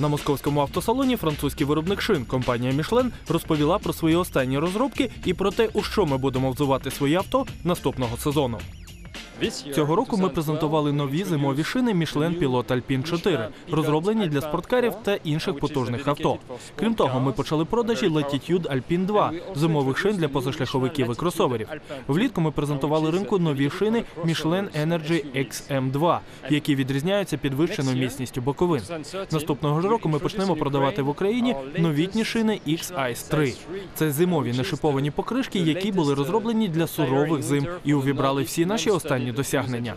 На московському автосалоні французький виробник шин компанія Мішлен розповіла про свої останні розробки і про те, у що ми будемо взувати свої авто наступного сезону. Цього року ми презентували нові зимові шини Michelin Pilot Alpine 4, розроблені для спорткарів та інших потужних авто. Крім того, ми почали продажі Latitude Alpine 2 зимових шин для позашляховиків і кросоверів. Влітку ми презентували ринку нові шини Michelin Energy XM2, які відрізняються підвищеною міцністю боковин. Наступного ж року ми почнемо продавати в Україні новітні шини X-Ice 3. Це зимові нешиповані покришки, які були розроблені для сурових зим і увібрали всі наші останні досягнення.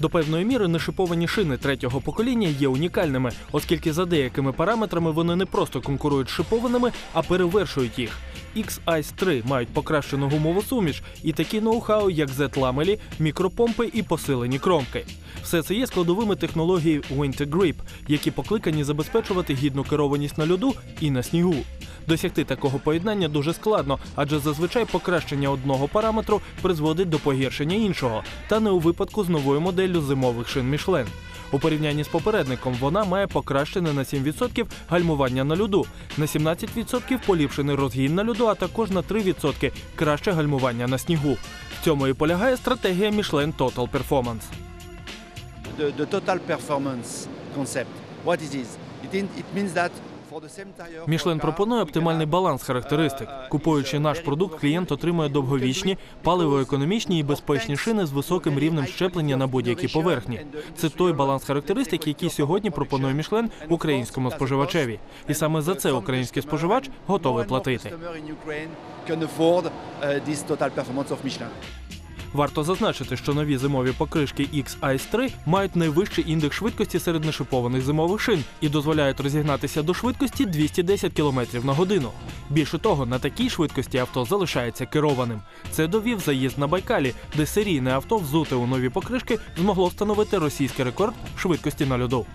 До певної міри нешиповані шини третього покоління є унікальними, оскільки за деякими параметрами вони не просто конкурують з шипованими, а перевершують їх. X-Ice 3 мають покращену гумову суміш і такі ноу-хау, як Z-ламелі, мікропомпи і посилені кромки. Все це є складовими технології Winter Grip, які покликані забезпечувати гідну керованість на льоду і на снігу. Досягти такого поєднання дуже складно, адже зазвичай покращення одного параметру призводить до погіршення іншого, та не у випадку з новою моделлю зимових шин Michelin. У порівнянні з попередником вона має покращене на 7% гальмування на льоду, на 17% поліпшений розгін на льоду, а також на 3% краще гальмування на снігу. В цьому і полягає стратегія Michelin Total Performance. the, the total performance concept. What it is? It, it means that Мішлен пропонує оптимальний баланс характеристик. uh, Купуючи uh, наш продукт, клієнт отримує довговічні, паливоекономічні і безпечні шини з високим рівнем щеплення на будь-якій поверхні. Це той баланс характеристик, який сьогодні пропонує Мішлен українському споживачеві. І саме за це український споживач готовий платити. Варто зазначити, що нові зимові покришки X-Ice 3 мають найвищий індекс швидкості серед нешипованих зимових шин і дозволяють розігнатися до швидкості 210 км на годину. Більше того, на такій швидкості авто залишається керованим. Це довів заїзд на Байкалі, де серійне авто взуте у нові покришки змогло встановити російський рекорд швидкості на льоду.